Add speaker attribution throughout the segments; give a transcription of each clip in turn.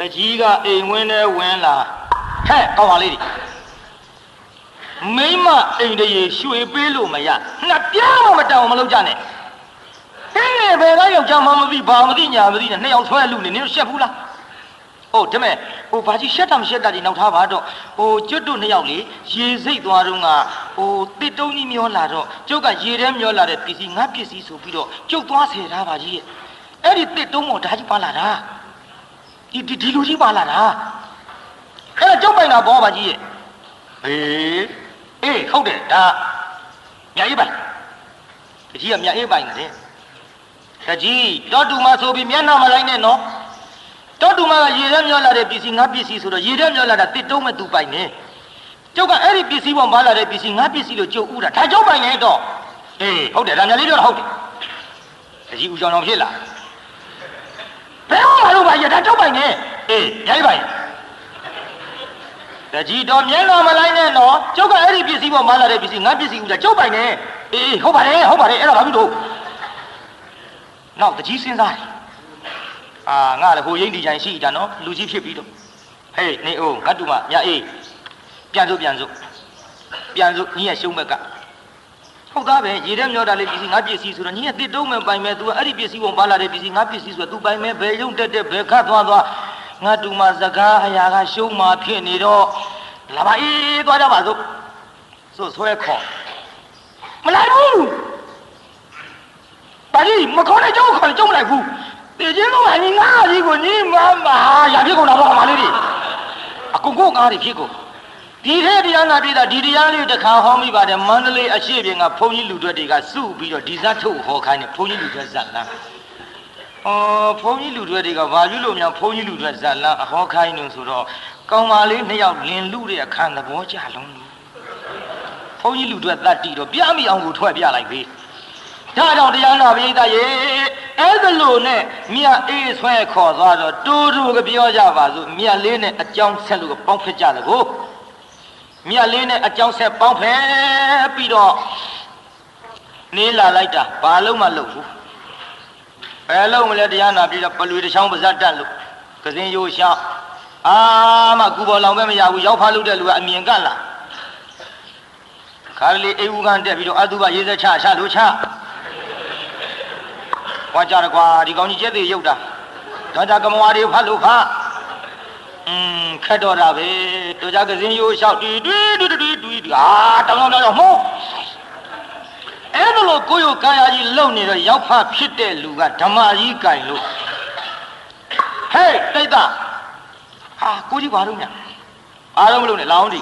Speaker 1: တကြီးကအိမ်ဝင်းထဲဝင်လာဟဲ့ကောင်းပါလေးဒီမိမအိမ်တရေရွှေပေးလို့မရနှစ်ပြားမှမတောင်မလုပ်ကြနဲ့ဟင်းလေဘယ်ကယောက်ျားမှမသိဘာမသိညာမသိနဲ့နှစ်ယောက်ဆွဲလူနေနင်တို့ရှက်ဘူးလားဟုတ်တယ်မဲ့ဟိုဘာကြီးရှက်တာမရှက်တာဒီနောက်ထားပါတော့ဟိုကျွတ်တို့နှစ်ယောက်လေရေစိတ်သွားတော့ကဟိုတစ်တုံးကြီးမျောလာတော့ကျုပ်ကရေထဲမျောလာတဲ့ပစ္စည်းငါပစ္စည်းဆိုပြီးတော့ကျုပ်သွားဆယ်ထားပါကြီးရဲ့အဲ့ဒီတစ်တုံးပေါ်ဓာကြီးပါလာတာ ဒီဒီဒီလူကြီးပါလာတာအဲ့ဒါကြောက်ပိုင်တာဘောပါကြီးရဲ့ဟေးအေးဟုတ်တယ်ဒါမြတ်အေးပိုင်တကြီးကမြတ်အေးပိုင်တယ်တကြီးတော့တူမဆိုပြီးမျက်နှာမလိုက်နဲ့နော်တော့တူမကရေထဲမျောလာတဲ့ပစ္စည်းငါပစ္စည်းဆိုတော့ရေထဲမျောလာတာတစ်တုံးမဲ့သူပိုင်နေကျုပ်ကအဲ့ဒီပစ္စည်းပေါ်မှာလာတဲ့ပစ္စည်းငါပစ္စည်းလို့ကျုပ်ဥတာဒါကြောက်ပိုင်နေတော့အေးဟုတ်တယ်ဒါမြတ်လေးပြောတာဟုတ်တယ်တကြီးဦးကြောင်ကြောင်ဖြစ်လာဘယ် မှာလို့ပါရတာတောက်ပိုင်နေအေးရိုက်ပိုင်တကြီးတော်မျက်နှာမလိုက်နဲ့နော်ကျုပ်ကအဲ့ဒီပစ္စည်းပေါ်မှာလာတဲ့ပစ္စည်းငါပစ္စည်းဦးတာကျုပ်ပိုင်နေအေးဟုတ်ပါတယ်ဟုတ်ပါတယ်အဲ့ဒါဘာဖြစ်လို့နောက်တကြီးစဉ်းစားတယ်အာငါလည်းဟိုရိမ့်ဒီချိုင်ရှိတာနော်လူကြီးဖြစ်ပြီးတော့ဟေးနေအောင်ငါတူမမြအေးပြန်စို့ပြန်စို့ပြန်စို့ညီရဲ့ရှုံးဘက်က ဟုတ်သားပဲရေထဲမျောတာလေးပစ္စည်းငါပစ္စည်းဆိုတော့ညီရဲ့တစ်တုံးမဲ့ပိုင်မဲ့ तू အဲ့ဒီပစ္စည်းပေါ်ပါလာတဲ့ပစ္စည်းငါပစ္စည်းဆိုတော့ तू ပိုင်မဲ့ဘယ်ရုံတက်တက်ဘယ်ခတ်သွားသွားငါတူမစကားအရာကရှုံးမှဖြစ်နေတော့လာပါအေးသွားကြပါစို့ဆိုဆွဲခေါ်မလိုက်ဘူးပါကြီးမခေါ်နဲ့ကြောက်ခေါ်နဲ့ကြောက်မလိုက်ဘူးတည်ချင်းတော့ညီငါကြီးကိုညီမမဟာရဖြစ်ကုန်တာပေါ့မလေးကြီးအကုန်ကုန်ငါးတွေဖြစ်ကုန် ဒီထဲတရားနာပြည်တာဒီတရားလေးတစ်ခါဟောမိပါတယ်မန္တလေးအရှိပြင်ကဘုန်းကြီးလူတွေတွေကစုပြီးတော့ဒီဇတ်ထုတ်ဟောခိုင်းတယ်ဘုန်းကြီးလူတွေဇတ်လန်းအော်ဘုန်းကြီးလူတွေတွေကဘာပြုလို့များဘုန်းကြီးလူတွေဇတ်လန်းအဟောခိုင်းနေဆိုတော့ကောင်မလေးနှစ်ယောက်လင်လူတဲ့အခန်းသဘောကြလုံးလို့ဘုန်းကြီးလူတွေတတ်တီတော့ပြမိအောင်ကိုထွက်ပြလိုက်ပြီဒါကြောင့်တရားနာပြည်သားရေအဲ့ဒါလို့နဲ့မြတ်အေးဆွဲခေါ်သွားတော့တူတူကပြောကြပါစို့မြတ်လေးနဲ့အကြောင်းဆက်လို့ပေါင်းဖက်ကြတယ်ကို မြတ်လေးနဲ့အကြောင်းဆက်ပေါင်းဖယ်ပြီးတော့နေလာလိုက်တာဘာလုံးမလုပ်ဘူးဘယ်လုံးမလဲတရားနာပြီးတော့ပလွေတစ်ချောင်းပါဇတ်တက်လို့ကစင်းရိုးရှောက်အာမကူပေါ်လောင်ပဲမရဘူးရောက်ဖားလို့တဲ့လူကအမြင်ကလာခါလေးအိမ်ဦးကန်တက်ပြီးတော့အတုပရေးစက်ချချလို့ချဟောကြရကွာဒီကောင်ကြီးကျက်သေးရုပ်တာဒါကြကမဝါတွေဖတ်လို့ဖတ် อืมခက်တော့တာပဲတို့ကြကစင်းရိုးလျှောက်တီးတီးတီးတီးတီးအာတောင်းတောင်းတောင်းမှုအဲ့ဒါလို့ကိုယ့်ရဲ့ကာယကြီးလုံနေတော့ရောက်ဖဖြစ်တဲ့လူကဓမ္မကြီးကင်လို့ဟေးတိတ်တာဟာကိုကြီးဘာလို့ညာအားလုံးမလို့နဲ့လောင်းဒီ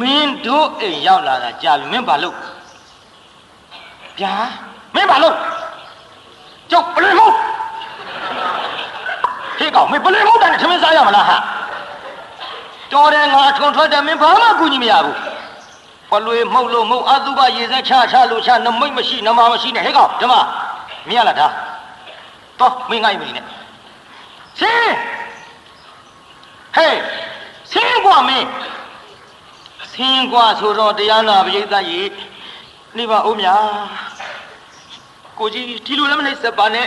Speaker 1: မင်းတို့အိမ်ရောက်လာတာကြာပြီမင်းဘာလို့ဗျာမင်းဘာလို့ကျုပ်ဘယ်လိုမို့ ဟေးကောင်မင်းဘယ်လိုမဟုတ်တယ်ထမင်းစားရမလားဟာတော်တယ်ငါထွန်ထွက်တယ်မင်းဘာမှကူညီမရဘူးဘလွေမှုတ်လို့မှုတ်အတုပရေစက်ချချလို့ချနမိတ်မရှိနမမရှိနဲ့ဟေးကောင်ဓမ္မမင်းရလားဒါတော့မင်းငိုက်မနေနဲ့ဆင်းဟေးဆင်းကွာမင်းဆင်းကွာဆိုတော့တရားနာပရိသတ်ကြီးနေပါဦးမြာကိုကြီးဒီလိုလည်းမနေစက်ပါနဲ့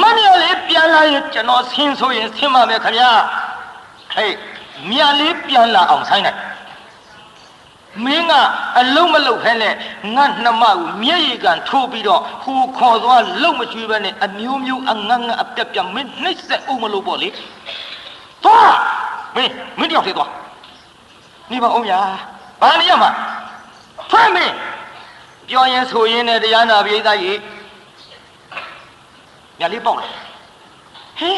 Speaker 1: မမြလေးပြန်လာရင်ကျွန်တော်ဆင်းဆိုရင်ဆင်းပါမယ်ခင်ဗျာဟေးမြလေးပြန်လာအောင်ဆိုင်လိုက်မင်းကအလုံးမလုံးဖဲနဲ့ငါနှမကိုမျက်ရည်ကန်ထိုးပြီးတော့ဟိုခေါ်သွားလုံမကျွေးပဲနဲ့အမျိုးမျိုးအငတ်ငတ်အပြက်ပြက်မင်းနှိမ့်ဆက်အောင်မလို့ပေါ့လေသွားမင်းမင်းတယောက်သေးသွားနေပါအောင်ညာဘာနေရမှာဖွင့်မင်းပြောရင်ဆိုရင်နဲ့တရားနာပိဋကကြီး ညာလေးပေါက်လာဟဲ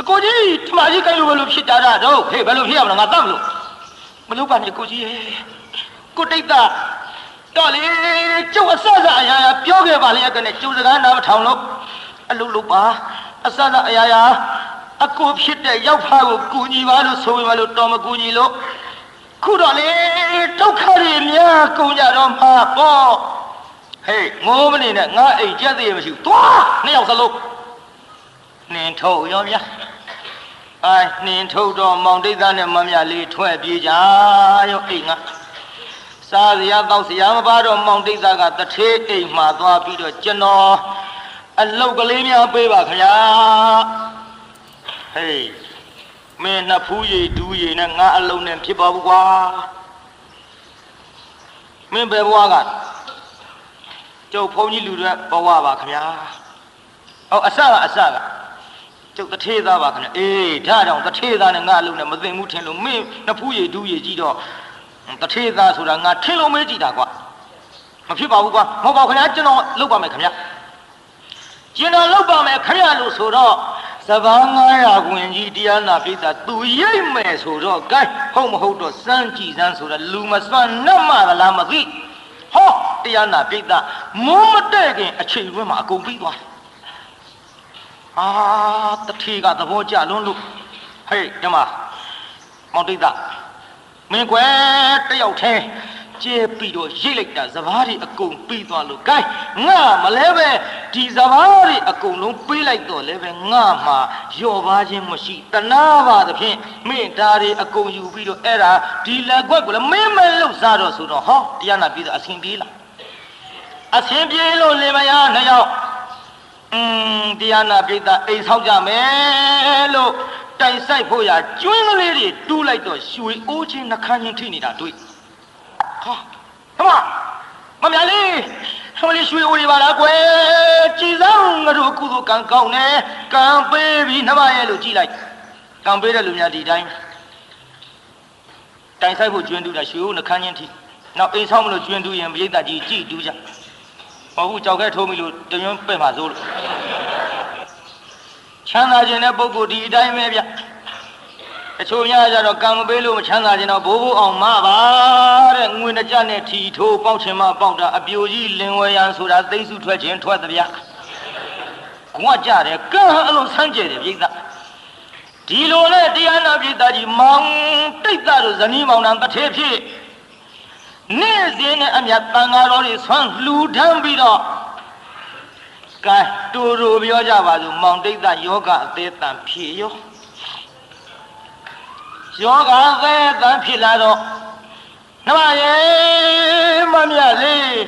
Speaker 1: အကိုကြီးထမကြီးကိုင်လို့ဘယ်လိုဖြစ်တာတော့ဟေးဘယ်လိုဖြစ်ရမလဲငါတတ်မလို့မလုပ်ပါနဲ့ကိုကြီးရဲ့ကိုတိတ်တာတော့လေကျုပ်အဆအဆအရာရာပြောခဲ့ပါလေအကနဲ့ကျုပ်စကားနားမထောင်လို့အလုပ်လုပ်ပါအဆအဆအရာရာအကိုဖြစ်တဲ့ရောက်ဖားကိုကူညီပါလို့ဆိုရင်မလို့တော်မကူညီလို့ခုတော့လေဒုက္ခတွေများကုန်ကြတော့မှာပေါ့ ဟေးငိုးမနေနဲ့ငါအိမ်ကြက်သေးရမရှိဘူးသွားနှစ်ယောက်စလုံးနှင်ထုတ်ရောဗျာအိုင်နှင်ထုတ်တော့မောင်တိတ်သားနဲ့မမလေးထွက်ပြေးကြရောအိမ်ကစားစရာတောက်စရာမပါတော့မောင်တိတ်သားကတထေးအိမ်မှာသွားပြီးတော့ကျွန်တော်အလုတ်ကလေးများပေးပါခင်ဗျာဟေးမင်းနှစ်ဖူးရည်ဒူးရည်နဲ့ငါအလုံးနဲ့ဖြစ်ပါဘူးကွာမင်းဘယ်ဘဝက ကျုပ်ဘုန်းကြီးလူတွေဘဝပါခင်ဗျာဟောအစကအစကကျုပ်တထေးသားပါခင်ဗျာအေးဒါကြောင့်တထေးသားနဲ့ငါအလုံးနဲ့မသိဘူးထင်လို့မင်းနှစ်ဖူးရည်ဒူးရည်ကြီးတော့တထေးသားဆိုတာငါထင်လို့မေးကြည့်တာကွာမဖြစ်ပါဘူးကွာမဟုတ်ပါဘူးခင်ဗျာကျွန်တော်လုပ်ပါမယ်ခင်ဗျာကျင်တော်လောက်ပါမယ်ခရလို့ဆိုတော့စပန်း900ခွင်ကြီးတရားနာပိဿသူရိတ်မယ်ဆိုတော့ဂိုင်းဟုတ်မဟုတ်တော့စမ်းကြည့်စမ်းဆိုတော့လူမစွမ်းနှက်မှလားမသိဟော တရားနာပိဿမိုးမတဲ့ခင်အချိန်တွင်းမှာအကုန်ပြီးသွားတယ်အာတထေကသဘောကျလွန်းလို့ဟေးဓမ္မမောင်တိတ်မင်းကွယ်တယောက်တည်းကျဲပြီးတော့ရိတ်လိုက်တာစပားတွေအကုန်ပြီးသွားလို့ gain ငါမလဲပဲဒီစပားတွေအကုန်လုံးပေးလိုက်တော့လဲပဲငါမှာရော့ပါခြင်းမရှိတနာပါသဖြင့်မင်းဒါတွေအကုန်ယူပြီးတော့အဲ့ဒါဒီလက်ကွက်ကိုလည်းမင်းမလှုပ်စားတော့ဆိုတော့ဟောတရားနာပြီးတော့အဆင်ပြေလား အဆင်ပြေလို့လင်မယားနှစ်ယောက်อืมတရားနာပိဋကအိမ်ဆောက်ကြမယ်လို့တိုင်ဆိုင်ဖို့ရကျွင်းကလေးတွေတူးလိုက်တော့ရွှေအိုးချင်းနှခမ်းချင်းထိနေတာတွေ့ဟာဟမမမြလေးဟိုလေးရွှေအိုးတွေပါလားကွယ်ကြည်စမ်းငါတို့ကုသိုလ်ကံကောင်းတယ်ကံပေးပြီးနှမရဲ့လို့ကြည်လိုက်ကံပေးတဲ့လူများဒီတိုင်းတိုင်ဆိုင်ဖို့ကျွင်းတူးတာရွှေအိုးနှခမ်းချင်းထိနောက်အိမ်ဆောက်မလို့ကျွင်းတူးရင်ပြိတ္တာကြီးကြည်တူးကြမ ဟုတ်ဘူးကြောက်ခဲထိုးမိလို့တရွန်းပဲ့မှာစိုးလို့ချမ်းသာခြင်းတဲ့ပုဂ္ဂိုလ်ဒီအတိုင်းပဲဗျအချို့များကြတော့ကံမပေးလို့မချမ်းသာခြင်းတော့ဘိုးဘိုးအောင်မပါတဲ့ငွေနှကြနဲ့ထီထိုးပေါက်ချင်မပေါက်တာအပြိုကြီးလင်ဝဲရန်ဆိုတာသိမ့်စုထွက်ခြင်းထွက်တဲ့ဗျကွာကြတယ်ကံဟာအလုံးဆန်းကျယ်တယ်ပြိတ္တာဒီလိုနဲ့တရားနာပြိတ္တာကြီးမောင်တိတ်တာတို့ဇနီးမောင်နှံတစ်ထေဖြစ် နေ့စဉ်နဲ့အမြတ်တန်ဃာတော်တွေဆွမ်းလှူဒန်းပြီးတော့ကဲတူတူပြောကြပါစို့မောင်တိတ်တာယောဂအသေးတန်ဖြည့်ရောယောဂအသေးတန်ဖြစ်လာတော့နမရေမမြတ်လေး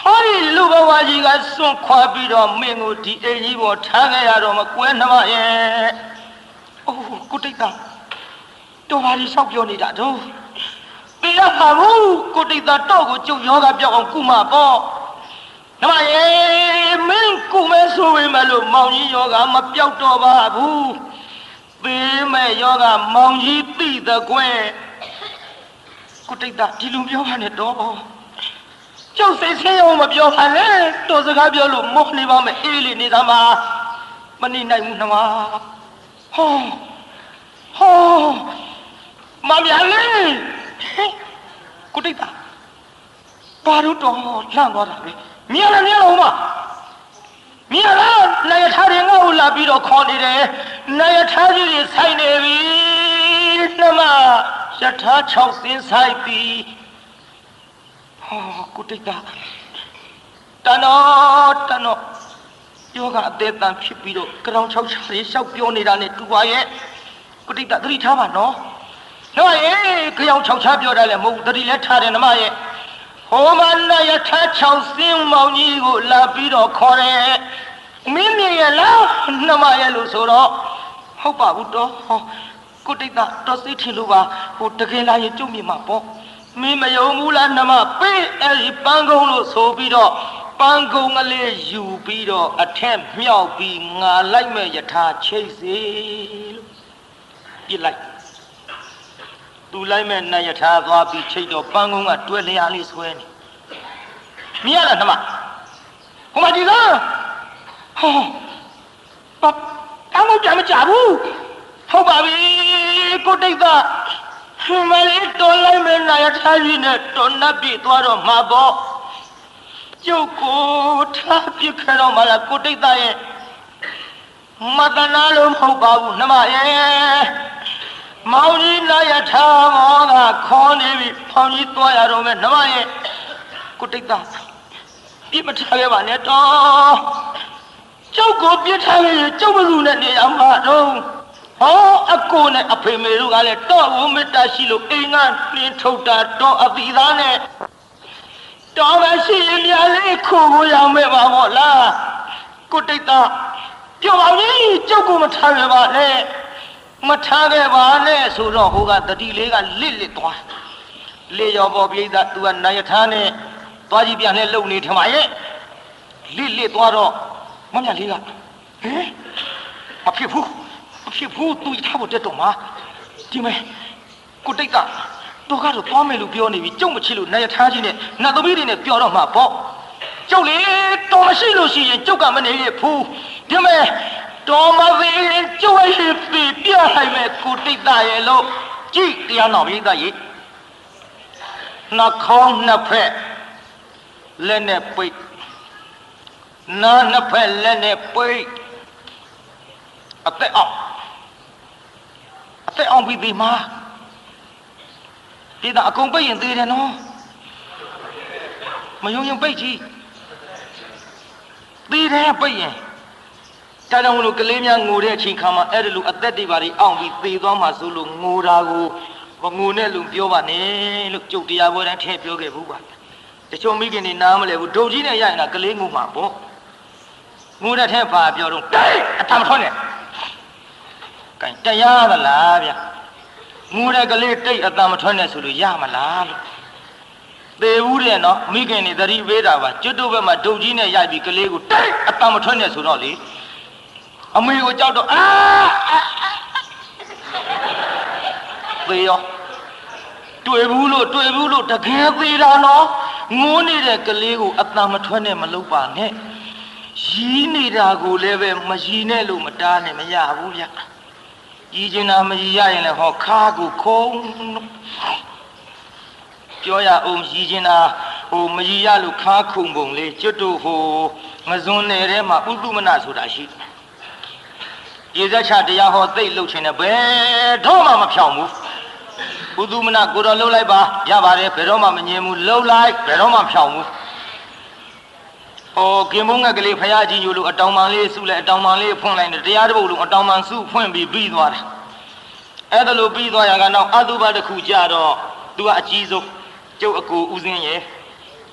Speaker 1: ဟောဒီလူဘဝကြီးကစွန့်ခွာပြီးတော့မင်းကိုဒီအိမ်ကြီးပေါ်ထားခဲ့ရတော့မကွဲနမရေအိုးကိုတိတ်တာတော်ပါလိလျှောက်ပြောနေတာတော့ ပေရပါဘူးကိုတိတ်သာတော့ကိုကျုပ်ယောဂပြောက်အောင်ကုမပေါ့နမရေမင်းကုမဲဆိုပေမဲ့လို့မောင်ကြီးယောဂမပြောက်တော့ပါဘူးပေးမဲ့ယောဂမောင်ကြီးသိတဲ့ကွယ်ကိုတိတ်သာဒီလိုပြောပါနဲ့တော့ကျုပ်စိတ်ဆင်းရုံမပြောပါနဲ့တော်စကားပြောလို့မောနေပါမယ်အေးလေနေသားမမနေနိုင်ဘူးနမဟောဟောမမြလေး ကိုတိတ်တာဘာလို့တော့လန့်သွားတာလဲမြင်လားမြင်လားဟိုမမြင်လားနိုင်ထားတယ်ငါ့ကိုလာပြီးတော့ခေါ်နေတယ်နိုင်ထားကြီးတွေဆိုင်နေပြီနှမရထား6စင်းဆိုင်ပြီဟောကိုတိတ်တာတန်တော့တန်တော့ယောဂအသေးတန်ဖြစ်ပြီးတော့ကြောင်6ချာလေးရှောက်ပြောနေတာနဲ့တူပါရဲ့ကိုတိတ်တာသတိထားပါနော်။ နှမရဲ့ကြောင်၆ချပြောတယ်လေမဟုတ်ဘူးတတိလည်းထားတယ်နှမရဲ့ဟောမနာယထာ6စင်းမောင်ကြီးကိုလာပြီးတော့ခေါ်တယ်။မင်းမြင်ရလားနှမရဲ့လို့ဆိုတော့ဟုတ်ပါဘူးတော့ဟောကိုတိတ်ကတော့စိတ်ထင်လို့ပါဟိုတကယ်လာရင်ကြုံမြင်မှာပေါ့မင်းမယုံဘူးလားနှမပေးအဲ့ဒီပန်းကုန်းလို့ဆိုပြီးတော့ပန်းကုန်းကလေးယူပြီးတော့အထက်မြောက်ပြီးငါလိုက်မဲ့ယထာချိတ်စီလို့ပြစ်လိုက် သူလိုက်မဲ့နတ်ယထာသွားပြီးချိတ်တော့ပန်းကုန်းကတွဲလျာလေးဆွဲနေမြင်ရလားနှမဟိုမှာဒီလားဟောပအမေကြမကြဘူးဟုတ်ပါပြီကိုတိတ်ကမလေးတော်လိုက်မဲ့နတ်ယထာကြီးနဲ့တော်နတ်ပြေသွားတော့မှာပေါ့ကျုပ်ကိုထားပြစ်ခဲ့တော့မှလားကိုတိတ်သားရဲ့မတနာလို့မဟုတ်ပါဘူးနှမရဲ့ မောင်ကြီးနာယထာမောကခေါ်နေပြီဖောင်ကြီးသွားရတော့မယ်နှမရဲ့ကိုတိတ်သားပြစ်မထားခဲ့ပါနဲ့တော့ကျုပ်ကိုပြစ်ထားခဲ့ရင်ကျုပ်ဘယ်သူနဲ့နေရမှာတော့ဟောအကိုနဲ့အဖေမေတို့ကလည်းတော့ဝမေတ္တာရှိလို့အိမ်ကနှင်းထုတ်တာတော့အပီသားနဲ့တတော်မရှိရင်များလေးခိုးဖို့ရမယ်ပါဗောလားကိုတိတ်တာပြောပါဦးကျုပ်ကမထားရပါနဲ့ မထားခဲ့ပါနဲ့ဆိုတော့ဟိုကတတိလေးကလစ်လစ်သွားလေရောပေါ်ပြိဿသူကနာယထာနဲ့သွားကြည့်ပြန်နဲ့လုံနေထမရဲ့လစ်လစ်သွားတော့မမြလေးကဟမ်မဖြစ်ဘူးမဖြစ်ဘူးသူထားဖို့တက်တော့မှာဒီမဲ့ကိုတိတ်ကတော့ကတော့သွားမယ်လို့ပြောနေပြီကြုံမချစ်လို့နာယထာကြီးနဲ့နတ်သမီးတွေနဲ့ပြောတော့မှာပေါ့ကျုပ်လေတော်မရှိလို့ရှိရင်ကျုပ်ကမနေရဘူးဒီမဲ့တော်မသေးရင်ကျုပ်ရဲ့ ပြပြနိုင်မဲ့ကိုတိတ်ရဲ့လို့ကြည့်တရားတော်ပြည်သားကြီးနှခေါင်းနှစ်ဖက်လက်နဲ့ပိတ်နားနှစ်ဖက်လက်နဲ့ပိတ်အသက်အောင်အသက်အောင်ပြီးဒီမှာဒီတော့အကုန်ပိတ်ရင်သေးတယ်နော်မယုံရင်ပိတ်ကြည့်သေးတယ်ပိတ်ရင် ဒါကြောင့်မလို့ကလေးများငိုတဲ့အချိန်ခါမှာအဲ့ဒါလိုအသက်တွေပါတွေအောင်ပြီးသေသွားမှဆိုလို့ငိုတာကိုမငိုနဲ့လို့ပြောပါနဲ့လို့ကြုတ်တရားပွဲတိုင်းထည့်ပြောခဲ့ဘူးပါတချို့မိခင်တွေနားမလဲဘူးဒုံကြီးနဲ့ရရင်ကကလေးငိုမှာပေါ့ငိုတဲ့ထဲပါပြောတော့တိတ်အတမထွန်းနဲ့ကင်တရားသလားဗျငိုတဲ့ကလေးတိတ်အတမထွန်းနဲ့ဆိုလို့ရမလားလို့သေဘူးတဲ့နော်မိခင်တွေသတိပေးတာပါကျွတ်တို့ဘက်မှာဒုံကြီးနဲ့ရိုက်ပြီးကလေးကိုတိတ်အတမထွန်းနဲ့ဆိုတော့လေ အမေကိုကြောက်တော့အာသေရောတွေ့ဘူးလို့တွေ့ဘူးလို့တကယ်သေးတာနော်ငိုးနေတဲ့ကလေးကိုအတန်မထွက်နဲ့မလုပ်ပါနဲ့ရီးနေတာကိုလည်းပဲမရီးနဲ့လို့မတားနဲ့မရဘူးဗျရီးချင်တာမရီးရရင်လည်းဟောခါကိုခုံပြောရအောင်ရီးချင်တာဟိုမရီးရလို့ခါခုံပုံလေးကျွတ်တို့ဟိုငဇွန်နယ်ထဲမှာဥတုမနဆိုတာရှိတယ် ရေစက်ချတရားဟောသိလှုပ်ခြင်းနဲ့ဘယ်တော့မှမဖြောင်ဘူးဥသူမနကိုတော်လှုပ်လိုက်ပါရပါတယ်ဘယ်တော့မှမငြင်းဘူးလှုပ်လိုက်ဘယ်တော့မှဖြောင်ဘူးဟောကင်မုန်းငက်ကလေးဖရာကြီးညိုလို့အတောင်ပန်လေးစုလိုက်အတောင်ပန်လေးဖွင့်လိုက်တယ်တရားတစ်ပုဒ်လုံးအတောင်ပန်စုဖွင့်ပြီးပြီးသွားတယ်အဲ့ဒါလို့ပြီးသွားရကနောက်အတုပတစ်ခုကြတော့သူကအကြီးဆုံးကျုပ်အကူဦးစင်းရဲ့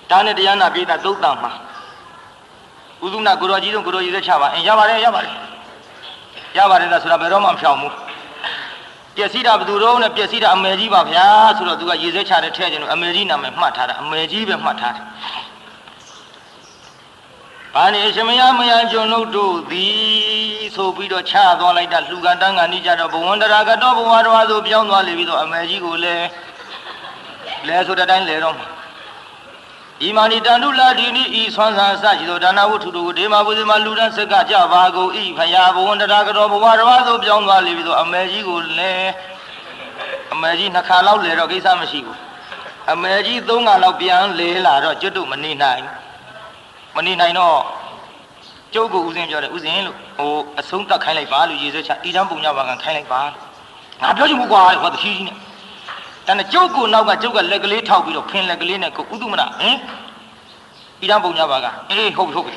Speaker 1: ဒါနဲ့တရားနာပြေးတာသုတ်တံမှာဥသူနာကိုတော်ကြီးဆုံးကိုတော်ကြီးသက်ချပါအင်းရပါတယ်ရပါတယ် ရပါတယ်ဒါဆိုတာဘယ်တော့မှမဖြောင်ဘူးပျက်စီးတာဘယ်သူတော့နဲ့ပျက်စီးတာအမေကြီးပါဗျာဆိုတော့သူကရေစဲချတဲ့ထဲကျင်လို့အမေကြီးနာမည်မှတ်ထားတာအမေကြီးပဲမှတ်ထားတယ်ဘာနေရှမယမယကျွန်ုပ်တို့သည်ဆိုပြီးတော့ချသွားလိုက်တာလူကတန်းကနေကြတော့ဘဝန္တရာကတော့ဘဝတော်ဆိုပြောင်းသွားလေပြီးတော့အမေကြီးကိုလည်းလဲဆိုတဲ့အတိုင်းလဲတော့မှာ ဤမာနိတန္တုလာဒီနိဤဆွမ်းစာစရှိသောဒါနဝတ္ထုတို့ကိုဒေမဘုဇေမလူရန်စက်ကကြပါကုန်ဤဖယားဘဝန္တရာကတော့ဘဝတော်ဆိုပြောင်းသွားလေပြီးတော့အမေကြီးကိုလည်းအမေကြီးနှစ်ခါလောက်လဲတော့ကိစ္စမရှိဘူးအမေကြီးသုံးခါလောက်ပြန်လဲလာတော့ကျွတ်တို့မနေနိုင်မနေနိုင်တော့ကျုပ်ကဦးစင်းပြောတယ်ဦးစင်းလို့ဟိုအဆုံးတတ်ခိုင်းလိုက်ပါလို့ရေဆွဲချဤတန်းပုံညပါကခိုင်းလိုက်ပါငါပြောချင်ဘူးကွာဟောတခီးကြီးနဲ့ တန်ကျုပ်ကိုနောက်ကကျုပ်ကလက်ကလေးထောက်ပြီးတော့ဖင်လက်ကလေးနဲ့ကိုဥဒုမနာဟင်ဤတန်းပုံညပါကအေးဟုတ်ပြီဟုတ်ပြီ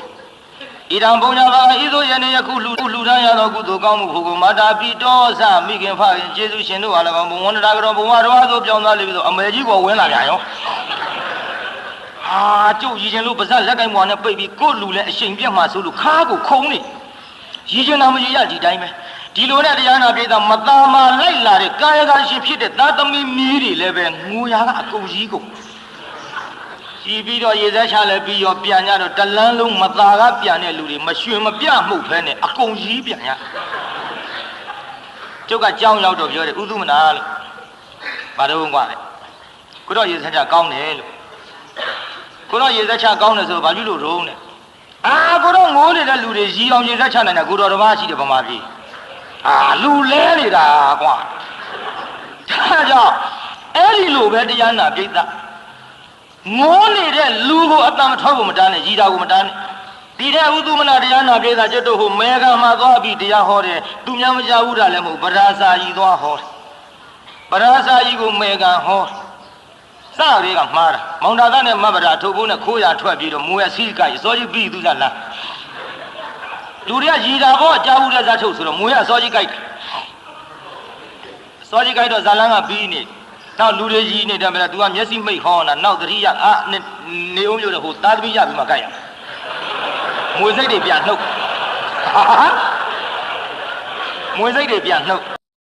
Speaker 1: ဣဒံဘုံညာပါဤသို့ယနေ့ယခုလူလူတန်းရသောကုသိုလ်ကောင်းမှုဟုကိုမာတာပိတောသမိခင်ဖခင်ကျေးဇူးရှင်တို့အား၎င်းဘုံဝန္ဒရာကတော်ဘုံဝါတော်သို့ပြောင်းသွားလိမ့်ပြီးတော့အမေကြီးကဝင်လာပြန်ရောအာကျုပ်ရည်ချင်းလို့ပါဇက်လက်ကင်ဘွားနဲ့ပိတ်ပြီးကို့လူလည်းအချိန်ပြတ်မှဆိုလို့ခါကိုခုံနေရည်ချင်းနာမရည်ရဒီတိုင်းပဲ ဒီလိုနဲ့တရားနာပြေတာမသားမလိုက်လာတဲ့ကာယကရှင်ဖြစ်တဲ့သာသမီမီးတွေလည်းပဲငူရာကအကုန်ကြီးကုန်ကြည်ပြီးတော့ရေစက်ချလည်းပြီးရောပြန်ကြတော့တလန်းလုံးမသားကပြန်တဲ့လူတွေမရွှင်မပြမှုတ်ဖဲနဲ့အကုန်ကြီးပြန်ရကျုပ်ကကြောင်းရောက်တော့ပြောတယ်ဥသုမနာလို့ဘာတော့ကွာလေကိုတော့ရေစက်ချကောင်းတယ်လို့ကိုတော့ရေစက်ချကောင်းတယ်ဆိုဘာဖြစ်လို့ရုံးလဲအာကိုတော့ငိုးနေတဲ့လူတွေရီအောင်ရေစက်ချနိုင်တာကိုတော်တစ်ပါးရှိတယ်ဗမာပြည် အာလူလဲနေတာကွာဒါကြောင့်အဲ့ဒီလိုပဲတရားနာပြိဿငိုးနေတဲ့လူကိုအတန်မထောက်ဖို့မတားနဲ့ရီတာကိုမတားနဲ့ဒီတဲ့ဥသူမနာတရားနာပြိဿကျွတ်တို့ဟိုမဲကမှာသွားပြီးတရားဟောတယ်သူများမကြဘူးတာလည်းမဟုတ်ဗရာစာကြီးသွားဟောတယ်ဗရာစာကြီးကိုမဲကဟောစလေးကမှားတာမောင်တာသားနဲ့မဗရာထုတ်ဖို့နဲ့ခိုးရထွက်ပြီးတော့မူရစီကကြီးစောကြီးပြီးသူလားလား လူတွေကရီတာပေါ့ကြားဘူးတဲ့ဇာထုတ်ဆိုတော့မူရစောကြီးကြိုက်စောကြီးကြိုက်တော့ဇာလန်းကပြီးနေတနောက်လူတွေကြီးနေတယ်မလား तू ကမျက်စိမိတ်ဟောင်းတာနောက်သတိရအာနေနေအောင်လို့ဟိုသားသမီးရပြီးမှကြိုက်ရအောင်မွေစိတ်တွေပြန်နှုတ်ဟာမွေစိတ်တွေပြန်နှုတ်